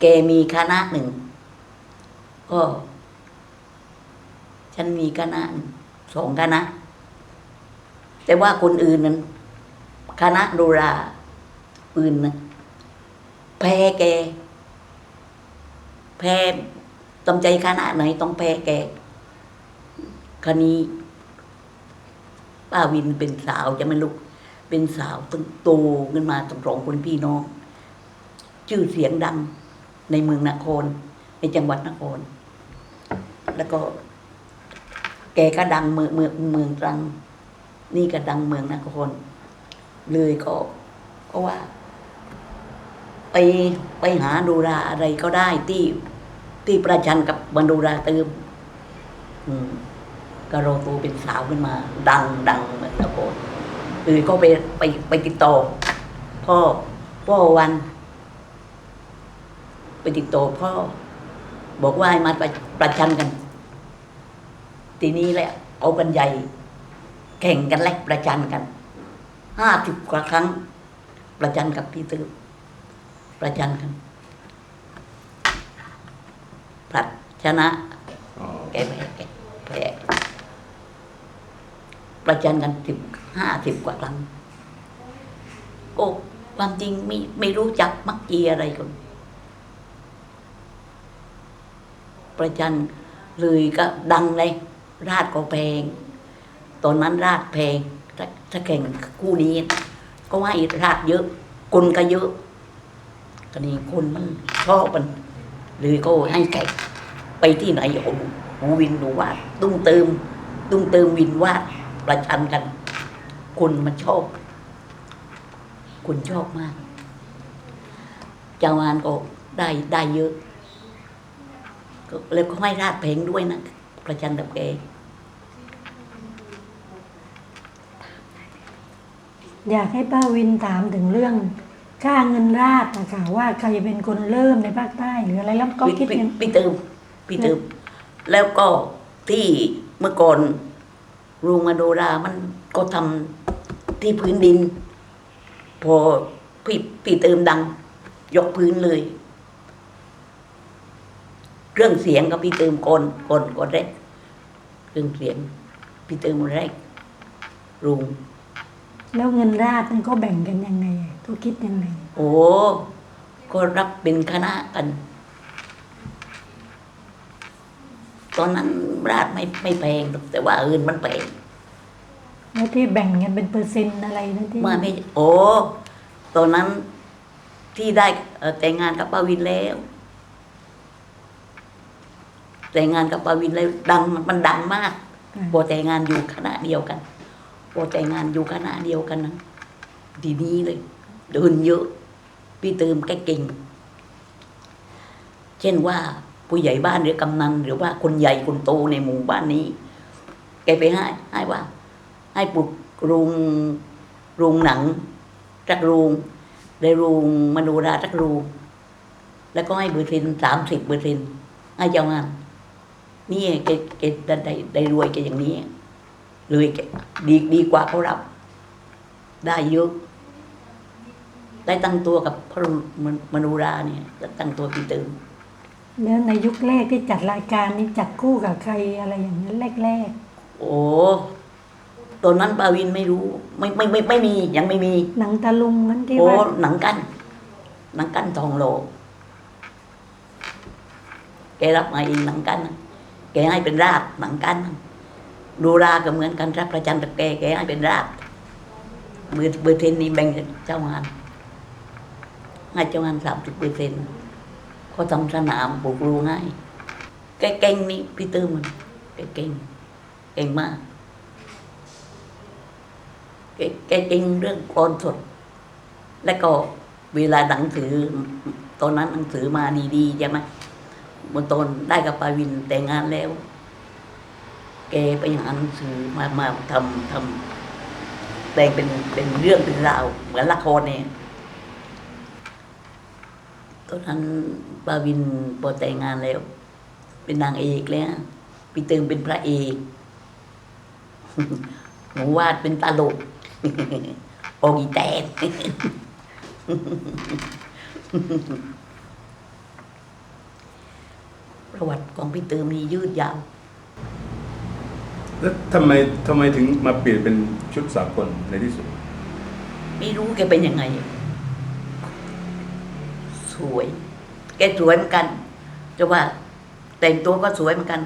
แกมีคณะหนึ่งก็ฉันมีคณะหนึ่งสองคณะ แต่ว่าคนอื่นนั้นคณะโดราอื่นนะแพ้แก แพ้ตำใจคณะไหนต้องแพ้แกคนี้ป้าวินเป็นสาวจะไม่ลุกเป็นสาวตั้งโตขึ้นมาตั้งสองคนพี่น้อง ชื่อเสียงดัง ในเมืองนคร ในจังหวัดนคร แล้วก็ แกก็ดังเมืองเมืองเมืองตรัง นี่ก็ดังเมืองนคร เลยก็ก็ว่า ไปไปหาดูราอะไรก็ได้ที่ที่ประชันกับบรรดูราเติมอืมก็โรตูเป็นสาวขึ้นมา ดังดังเหมือนตะโกนเลยก็ไปไปไปติดต่อพ่อพ่อวัน ไปติดต่อพ่อ บอกว่าให้มาประประชันกัน ทีนี้แหละเอากันใหญ่ แข่งกันแลกประชันกันห้าสิบกว่าครั้ง ประชันกับพี่ตื้อประชันกันผลัดชนะแกแพ้แกแพ้ประจันกันสิบห้าสิบกว่าครั้งโอ้ความจริงไม่ไม่รู้จักมักจีอะไรกัน ประจันเลยก็ดังเลย ราดก็แพง ตอนนั้นราดแพงถ้าแข่งคู่นี้ ก็ให้ราดเยอะคนก็เยอะก็นี่คนมันชอบมันเลยก็ให้แข่งไปที่ไหนโอ้โหหูวินหนูวาดตุ้งเติม ตุ้งเติมวินวาดประชันกัน คนมันชอบคนชอบมาก จาวานก็ได้ได้เยอะ แล้วก็ให้ราดเพลงด้วยนะประชันกับแกอยากให้ป้าวินถามถึงเรื่องค่าเงินราชนะคะว่าใครเป็นคนเริ่มในภาคใต้หรืออะไรแล้วก็พี่คิดพี่ยังพี่เติมพี่เติมแล้วก็ที่เมื่อก่อนรูงอโดรามันก็ทำที่พื้นดิน พอพี่พี่เติมดัง ยกพื้นเลย เครื่องเสียงก็พี่เติมก่อนก่อนก่อนแรกเครื่องเสียงพี่เติมคนแรกรุงแล้วเงินราชนี่ก็แบ่งกันยังไงก็คิดยังไง โอ้ก็รับเป็นคณะกัน ตอนนั้นราดไม่ไม่แพงหรอกแต่ว่าอื่นมันแพงแล้วที่แบ่งกันเป็นเปอร์เซ็นต์อะไรนะที่มาไม่โอ้ตอนนั้นที่ได้เอ่อแต่งงานกับปาวินแล้ว แต่งงานกับปาวินแล้วดังมันดังมากอ่าพอแต่งงานอยู่คณะเดียวกันพอแต่งงานอยู่คณะเดียวกันนะดีนี้เลยเดินเยอะ พี่เติมแกเก่ง เช่นว่าผู้ใหญ่บ้านหรือกำนันหรือว่าคนใหญ่คนโตในหมู่บ้านนี้ แกไปให้ให้ว่า ให้ปลุกโรงโรงหนังจักโรงได้โรงมโนราจักโรงแล้วก็ให้เบอร์เซ็นสามสิบเบอร์เซ็นให้เจ้างาน นี่แกแกได้ได้ได้รวยแกอย่างนี้ เลยแกดีดีกว่าเขารับ ได้เยอะได้ตั้งตัวกับพระมมโนราเนี่ยแล้วตั้งตัวปีเติมแล้วในยุคแรกที่จัดรายการนี้จัดคู่กับใครอะไรอย่างนั้นแรกโอ้ตอนนั้นปาวินไม่รู้ ไม่ไม่ไม่ไม่มียังไม่มีๆหนังตะลุงนั้นที่โอ้ว่าหนังกัน หนังกันทองโลแกรับมาเองหนังกันน่ะ แกให้เป็นรากหนังกัน ดูราก็เหมือนกันรับประจันตะแกแกให้เป็นรากเบอร์เบอร์เทนนี่แบ่งเจ้างานให้เจ้างานสามสิบเปอร์เซ็นต์เขาทำสนามปลูกรูง่ายแกเก่งนี่พี่ตื้มมันแกเก่งเก่งมากแกแกเก่งเรื่องกรนสด แล้วก็เวลาหนังสือตอนนั้นหนังสือมาดีๆใช่ไหม บนตอนได้กับปาวินแต่งงานแล้ว แกไปหาหนังสือมามาทำทำแต่งเป็นเป็นเรื่องเป็นราว เหมือนละครเนี่ยตอนนั้นปาวินพอแต่งงานแล้ว เป็นนางเอกแล้วพี่เติมเป็นพระเอกหนูวาดเป็นตลกโอกีแตน ประวัติของพี่เติมนี่ยืดยาว แล้วทำไมทำไมถึงมาเปลี่ยนเป็นชุดสากลในที่สุด ไม่รู้แกเป็นยังไง สวย แกสวยเหมือนกันจะว่า แต่งตัวก็สวยเหมือนกัน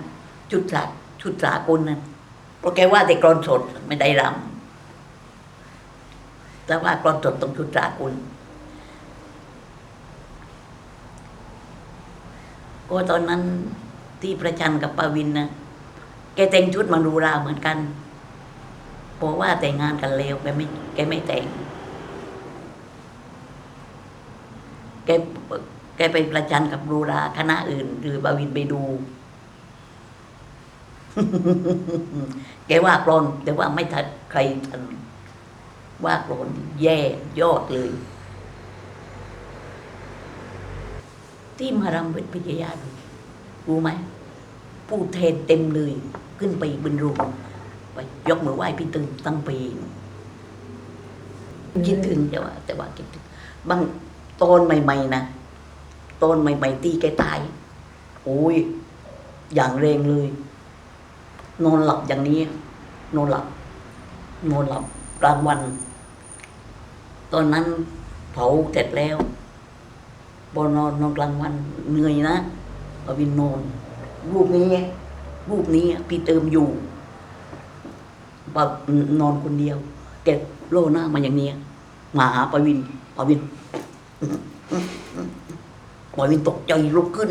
ชุดสากชุดสากลนั่นเพราะแกว่าแต่กรอนสดไม่ได้รำแต่ว่ากรอนสดต้องชุดสากล ก็ตอนนั้นที่ประชันกับปาวินนะแกแต่งชุดมาดูราเหมือนกันบอกว่าแต่งงานกันแล้วแกไม่แกไม่แต่งแกแกไปประจันกับรูราคณะอื่น หรือบาวินไปดู แกว่ากรอนแต่ว่าไม่ทันใครทันว่ากรอนแย่ยอดเลย ที่มารำเวทพิทยาดูรู้ไหมผู้เทศเต็มเลย ขึ้นไปบนรูปไปยกมือไหว้พี่ตึงตั้งปีคิดถึงแต่ว่า แต่ว่าคิดถึงบางตอนใหม่ๆนะตอนใหม่ๆตีแกตายโอ้ยอย่างแรงเลย นอนหลับอย่างนี้ นอนหลับ นอนหลับกลางวัน ตอนนั้นเผาเสร็จแล้ว บอนอนนอนกลางวันเหนื่อยนะปวินนอนรูปนี้รูปนี้พี่เติมอยู่ปนอนคนเดียวแกโล่หน้ามาอย่างนี้มาหาปวินปวินปวินตกใจลุกขึ้น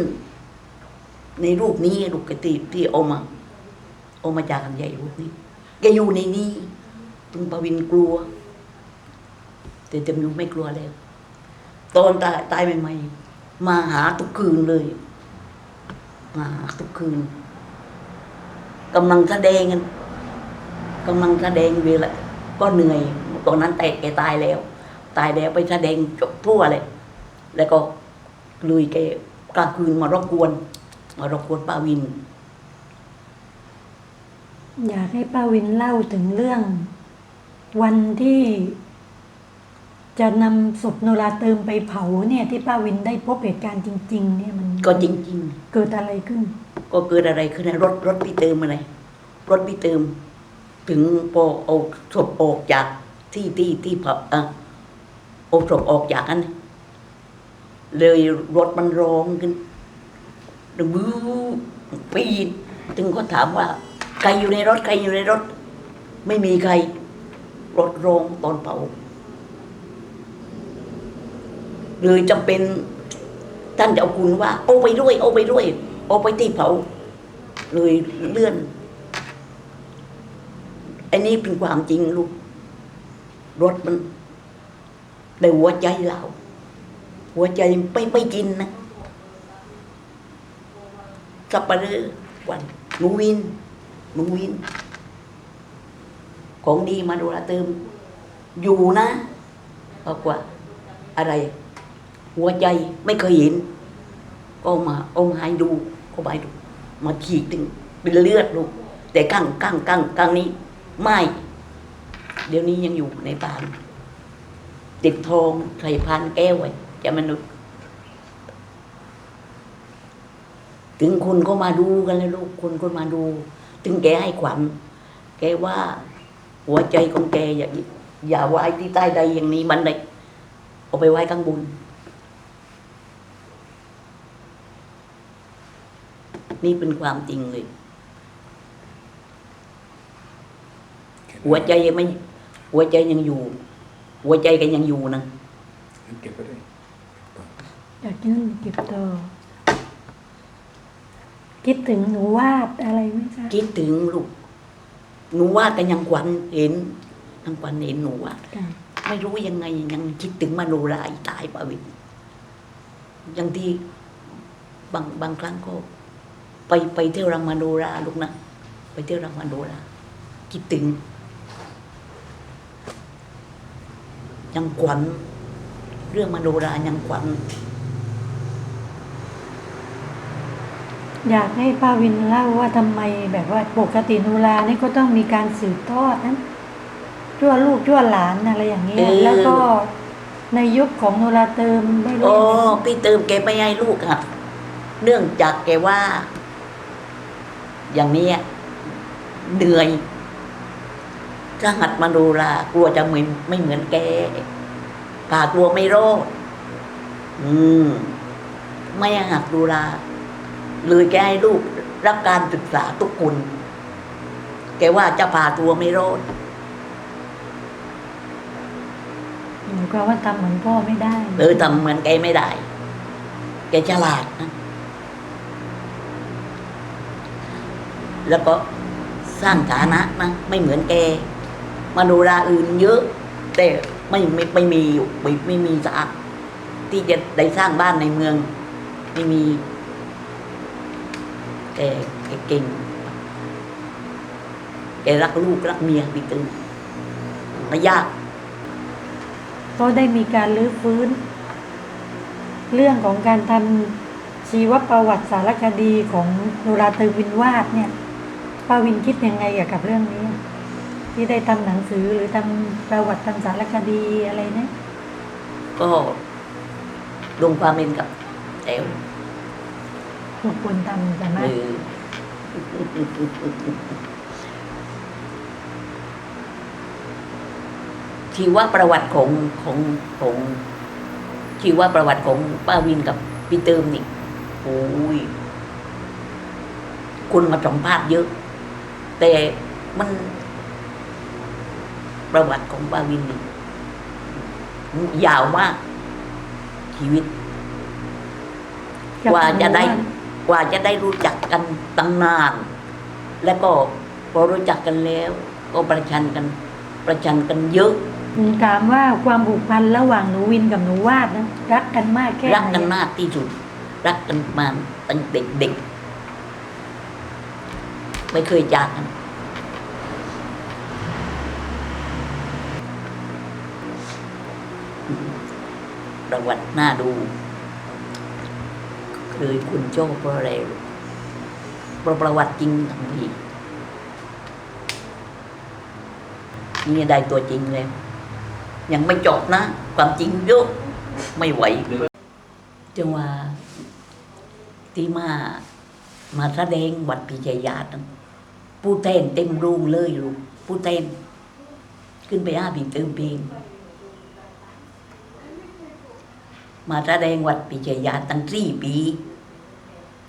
ในรูปนี้ลูกกตีที่เอามาเอามาจากใหญ่รูปนี้แกอยู่ในนี้ถึงปวินกลัว แต่เต็มอยู่ไม่กลัวแล้ว ตอนตายตายใหม่ๆ มาหาทุกคืนเลย มาหาทุกคืนกำลังแสดงกันกำลังแสดงเวลาก็เหนื่อย ตอนนั้นแต่แกตายแล้ว ตายแล้วไปแสดงจบทั่วเลย แล้วก็ลุยแกกลางคืนมารบกวน มารบกวนป้าวิน อยากให้ป้าวินเล่าถึงเรื่อง วันที่ จะนำศพโนราเติมไปเผาเนี่ยที่ป้าวินได้พบเหตุการณ์จริง ๆ เนี่ยมันก็จริง เกิดอะไรขึ้น ๆ ก็เกิดอะไรขึ้นนะรถรถพี่เติมอะไร รถพี่เติม ถึงพอเอาศพออกจากที่ที่ที่ผับอะเอาศพออกจากนั้นเลยรถมันร้องขึ้นดึงบู๊ปีนถึงก็ถามว่า ใครอยู่ในรถใครอยู่ในรถ ไม่มีใคร รถร้องตอนเผา เลยจำเป็นท่านเจ้าคุณว่า เอาไปด้วย เอาไปด้วย เอาไปที่เผา เลยเลื่อน อันนี้เป็นความจริงลูก รถมันในหัวใจเรา หัวใจไม่ไม่กินนะสับปะเลอวันหนูวินหนูวิน ของดีมาดูแลเติม อยู่นะบอกว่าอะไร หัวใจไม่เคยเห็น ก็มาเอามาให้ดูก็ไปดู มาฉีกถึงเป็นเลือดลูกแต่กั้งกั้งกั้งกั้งนี้ ไม่ เดี๋ยวนี้ยังอยู่ในบ้านติดทองใส่พานแก้วไว้จะมนุษย์ ถึงคนก็มาดูกันเลยลูกคนก็มาดู ถึงแกให้ขวัญแกว่า หัวใจของแกอย่าอย่าไว้ที่ใต้ใดอย่างนี้มันเลยเอาไปไว้ข้างบน นี่เป็นความจริงเลย หัวใจยังไม่หัวใจยังอยู่ หัวใจก็ยังอยู่นะเก็บไว้ด้วยอยากยื่นเก็บต่อคิดถึงหนูวาดอะไรไหมคะคิดถึงลูกหนูว่ากันยังขวัญเห็นยังขวัญเห็นหนูว่าค่ะไม่รู้ยังไงยังคิดถึงมโนราอีตายปาวินอย่างที่บางบางครั้งก็ ไปไปเที่ยวรังมโนราลูกนะ ไปเที่ยวรังมโนราคิดถึง ยังขวัญเรื่องมโนรายังขวัญอยากให้ป้าวินเล่าว่าทำไมแบบว่าปกติโนูรานี่ก็ต้องมีการสืบทอดนั้นชั่วลูกชั่วหลานอะไรอย่างเงี้ยเออแล้วก็ในยุคของโนราเติมไม่รู้โอ้ยังไงพี่เติมแกไม่ให้ลูกอะ เนื่องจากแกว่า อย่างเนี้ยเหนื่อยถ้าหัดมาดูลากลัวจะไม่ไม่เหมือนแกป่ากลัวไม่รอดอืม ไม่หัดดูลาเลยแกให้ลูกรับการศึกษาทุกคนแกว่าจะพาตัวไม่รอดหนูก็ว่าทำเหมือนพ่อไม่ได้เออทำเหมือนแกไม่ได้ แกฉลาดนะ แล้วก็สร้างฐานะนะไม่เหมือนแกมโนราอื่นเยอะ แต่ไม่ไม่ไม่มีอยู่ไม่ไม่มีสะที่จะได้สร้างบ้านในเมือง ไม่มี แต่แกเก่งแกรักลูกรักเมียปีตึงไม่ยากก็ได้มีการรื้อฟื้น เรื่องของการทำชีวประวัติสารคดีของโนราเตอร์วินวาดเนี่ย ป้าวินคิดยังไงเกี่ยวกับเรื่องนี้ ที่ได้ทำหนังสือหรือทำประวัติทำสารคดีอะไรเนี่ยก็ลงความเห็นกับแต๋วทุกคนทำแต่ไหมหรือชีวประวัติของของของชีวประวัติของป้าวินกับพี่เติมนี่โอ้ยคนมาสัมภาษณ์เยอะ แต่มันประวัติของป้าวินนี่ยาวมาก ชีวิต กว่าจะได้ กว่าจะได้รู้จักกันตั้งนาน แล้วก็พอรู้จักกันแล้ว ก็ประชันกัน ประชันกันเยอะหนูถามว่าความผูกพันระหว่างหนูวินกับหนูวาดนะรักกันมากแค่ไหนรักกันมากที่สุด รักกันมาตั้งเด็กๆ ไม่เคยจากกันประวัติหน่าดูเคยคุณโจ้เพราะอะไรเพราะประวัติจริงทั้งทีนี่ได้ตัวจริงเลย ยังไม่จบนะ ความจริงเยอะไม่ไหวจังหวะที่มา มาแสดงวัดพิจยาต นั้นผู้เต้นเต็มรูงเลยลูกผู้เต้นขึ้นไปอ้าบีเติมเพลงมาแสดงวัดพิจยาตั้งสี่ปี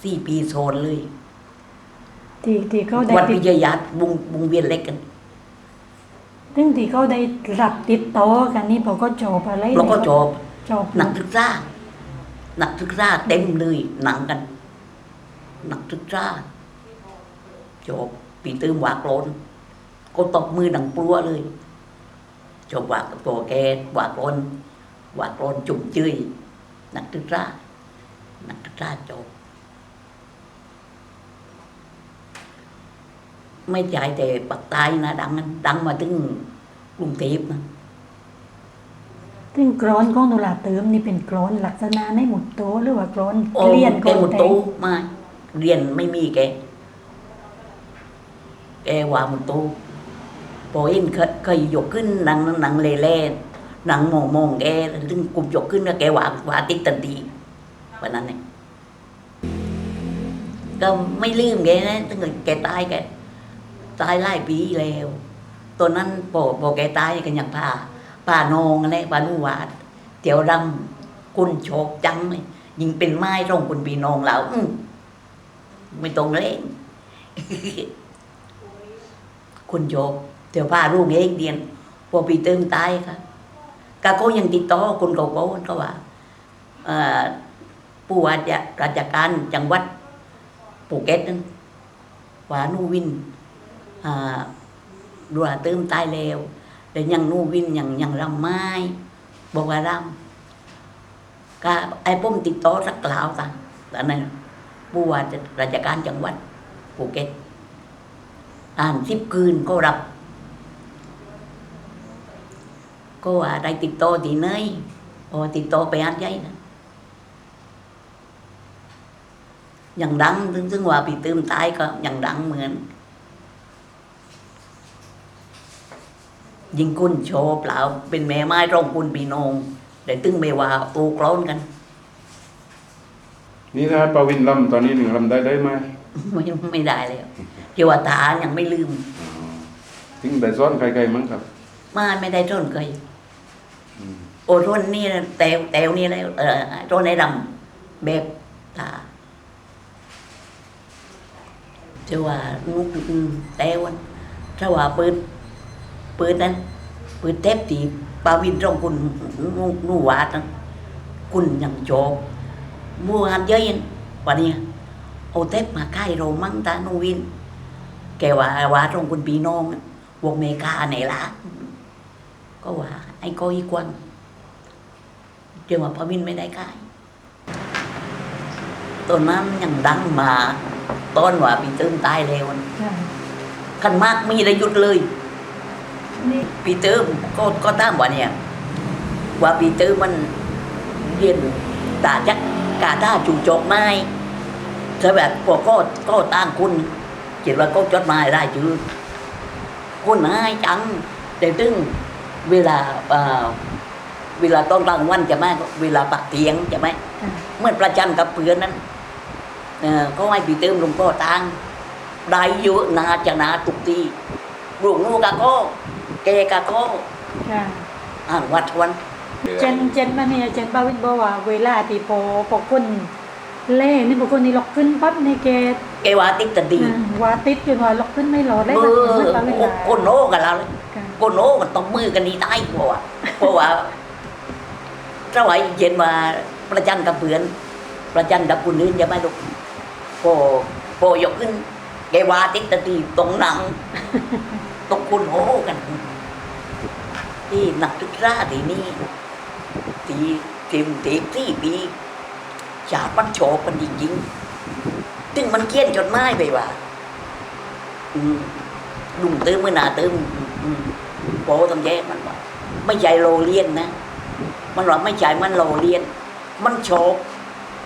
สี่ปีโซนเลยที่ที่เขาได้วัดติพิดจยาตวงวงเวียนเล็กกันซึ่งที่เขาได้รับติดต่อกันนี่พอก็จบอะไรแล้วก็จบจบหนักศึกษาหนักศึกษาเต็มเลยหนังกันหนักศึกษาจบ ปีตื้มหวากโลนก็ตบมือดังปลัวเลยจบหวากตัวแกหวากโลนหวากโลนจุ่มจื้ยหนักศึกษาหนักศึกษาจบไม่ใช่แต่ปักใต้นะดังนั้นดังมาถึงกรุงเทพนะซึ่งกรอนของโนราเติมนี่เป็นกรอนลักษณะในหมุดโตหรือว่ากรอนโอ้เกลียนแกกรอนหมดแต่โตไมาเรียนไม่มีแก แกว่าหมดโตพอเห็นเคยเคยยกขึ้นหนังหนังเล่เล่หนังมองมองแกถึงกลุ่มยกขึ้นแล้วแกว่าว่าติดตันทีวันนั้นเนี่ยก็ไม่ลืมแกนะตั้งแต่แกตายแกตายหลายปีแล้วตอนนั้นพอพอแกตายกันอยังพาพานองอะไรพานุวาดเตียวดำกุนโชกจังเลยยิงเป็นไม้ร่องคนปีนองเราอืไม่ตรงเล่น คุณโยเดี๋ยวพาลูกเองเดียนพอปีเติมตายค่ะก็เขายังติดต่อคนเก่าๆก็ว่าเอ่อผู้ว่าจะราชการจังหวัดภูเก็ตนั้นว่านูวินอ่าดัวเติมตายแล้วแต่ยังนูวินยังยังรำไม้บอกว่ารำก็ไอ้ปุ้มติดต่อสักกล่าวกันตอนนั้นผู้ว่าราชการจังหวัดภูเก็ต อ่านสิบคืนก็รับ ก็ว่าได้ติดต่อที่ไหนพอติดต่อไปอ่านใจนะอย่างดังซึ่งซึ่งว่าปีเติมตายก็อย่างดังเหมือน ยิงกุ้นโชว์เปล่าเป็นแม่ไม้ร่องกุนปีนองแต่ตึงไม่ว่าตูกร้อนกัน นี่ถ้าปวินลำตอนนี้หนึ่งลำได้ได้ไหม ไม่ไม่ได้แล้วเกี่ยวกับตายังไม่ลืมถึงได้ซ้อนใครๆมั้งครับ มาไม่ได้ต้นเคยอืมโอ้ต้นนี่นะแตวแตวนี่แล้วเออต้นในดำแบบตาจะว่านุกอืมแตวอันถ้าว่าปืนปืนนั้นปืนเทปตีปาวินตรงคุณนูนูวาดนั้นคุณยังโจบมัวหันเยอะยันวันนี้ เอาเทปมาใกล้เรามั่งตานูวิน แกว่าว่าตรงคุณปีน้องอะวงเมกาไหนล่ะก็ว่า ไอ้ก้อยกวางเดี๋ยวว่าพระวินไม่ได้ขายตอนนั้นยังดังมาตอนว่าปีเติมตายแล้วอะค่ะกันมากมีได้หยุดเลยนี่ปีเติมก็ก็ตามว่าเนี่ย ว่าปีเติมมันเรียนตาจักกาท่าจูจกไม้ เธอแบบพวกก็ก็ตั้งคุณเขียนว่าก็จดหมายได้จือคุณนายจัง แต่ตึงเวลาเอ่อเวลาตอนกลางวันจะไหมเวลาปักเตียงจะไหมค่ะเมื่อประจันกับเพื่อนนั้นเออก็ให้ปีเติมหลวงพ่อตังได้เยอะนาจะนาตุกตีลูกนูกะก็แกกะก็ค่ะอ่านวัดวัน เจนเจนมาเนี่ยเจนปาวินบอกว่าเวลาที่พอพอคน เล่นี่พอคนนี่ล็อกขึ้นปั๊บในเกตแกว่าติดตะดีอืมว่าติดจนว่าล็อกขึ้นไม่หลอดได้เอแบบอปาวินว่าคนโน้กันแล้วค่ะคนโน้กันต้องมือกันนี่ตายเพราะว่าเพราะว่าถ้าว่าเย็นมาประจันกับเพื่อน ประจันกับคนอื่นจะไม่ลูกพอพอยกขึ้นแกว่าติดตะดีตรงหนังตรงคนโน้กันที่นักศึกษาที่นี่ที่ทีมเทปที่ปี ยาติมันโฉบมันจริงๆซึ่งมันเกลี้ยนจดหม้ไปว่าอืมลุงเติมเมื่อนาเติมอืมโปทำแย่มันว่าไม่ใช่โลเลียนนะ มันว่าไม่ใช่มันโลเลียน มันโฉบ